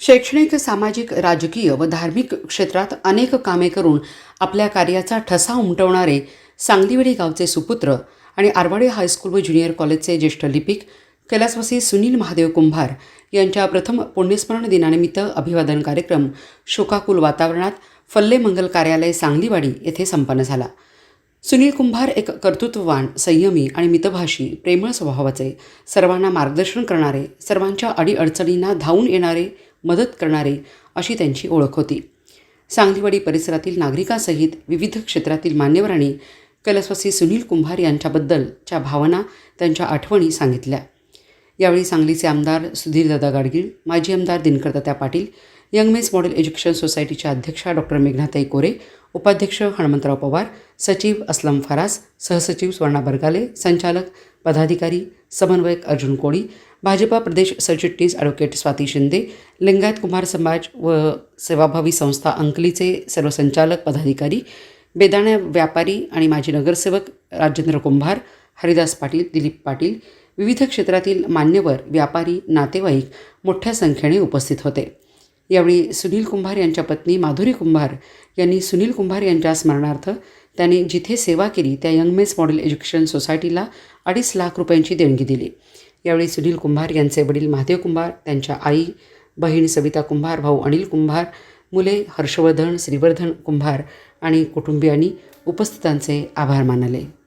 शैक्षणिक सामाजिक राजकीय व धार्मिक क्षेत्रात अनेक कामे करून आपल्या कार्याचा ठसा उमटवणारे सांगलीवेडी गावचे सुपुत्र आणि आरवाडी हायस्कूल व ज्युनियर कॉलेजचे ज्येष्ठ लिपिक कैलासवासी सुनील महादेव कुंभार यांच्या प्रथम पुण्यस्मरण दिनानिमित्त अभिवादन कार्यक्रम शोकाकुल वातावरणात फल्ले मंगल कार्यालय सांगलीवाडी येथे संपन्न झाला. सुनील कुंभार एक कर्तृत्ववान संयमी आणि मितभाषी प्रेमळ स्वभावाचे सर्वांना मार्गदर्शन करणारे सर्वांच्या अडीअडचणींना धावून येणारे मदत करणारे अशी त्यांची ओळख होती. सांगलीवाडी परिसरातील नागरिकांसहित विविध क्षेत्रातील मान्यवरांनी कलस्वासी सुनील कुंभार यांच्याबद्दलच्या भावना त्यांच्या आठवणी सांगितल्या. यावेळी सांगलीचे आमदार सुधीरदादा गाडगीळ माजी आमदार दिनकरदात्या Patil Young Men's model education सोसायटीच्या अध्यक्षा डॉक्टर मेघनाताई कोरे उपाध्यक्ष हणमंतराव पवार सचिव असलम फरास सहसचिव स्वर्णा बरगाले संचालक पदाधिकारी समन्वयक अर्जुन कोळी भाजपा प्रदेश सरचिटणीस ॲडव्होकेट स्वाती शिंदे लिंगायत कुमार समाज व सेवाभावी संस्था अंकलीचे सर्व संचालक पदाधिकारी बेदाण्या व्यापारी आणि माजी नगरसेवक राजेंद्र कुंभार हरिदास पाटील दिलीप पाटील विविध क्षेत्रातील मान्यवर व्यापारी नातेवाईक मोठ्या संख्येने उपस्थित होते. यावेळी सुनील कुंभार यांच्या पत्नी माधुरी कुंभार यांनी सुनील कुंभार यांच्या स्मरणार्थ त्याने जिथे सेवा केली त्या यंगमेन्स मॉडेल एज्युकेशन सोसायटीला अडीच लाख रुपयांची देणगी दिली. यावेळी सुनील कुंभार यांचे वडील महादेव कुंभार त्यांच्या आई बहीण सविता कुंभार भाऊ अनिल कुंभार मुले हर्षवर्धन श्रीवर्धन कुंभार आणि कुटुंबियांनी उपस्थितांचे आभार मानले.